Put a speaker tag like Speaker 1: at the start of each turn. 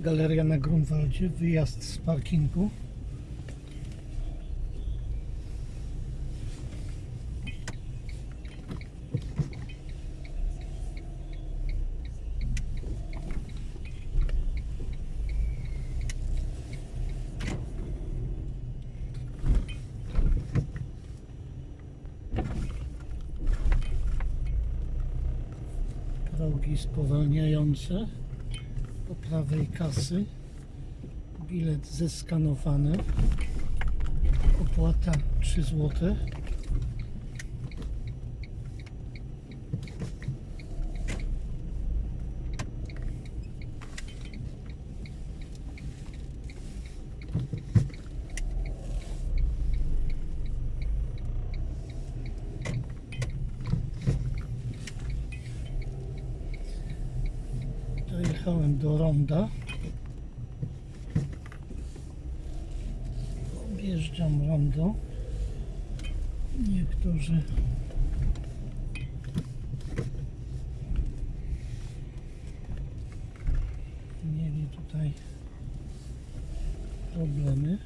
Speaker 1: Galeria na Grunwaldzie, wyjazd z parkingu. Progi spowalniające po prawej kasy. Bilet zeskanowany. Opłata 3 zł. Dojechałem do ronda. Objeżdżam rondo. Niektórzy mieli tutaj problemy.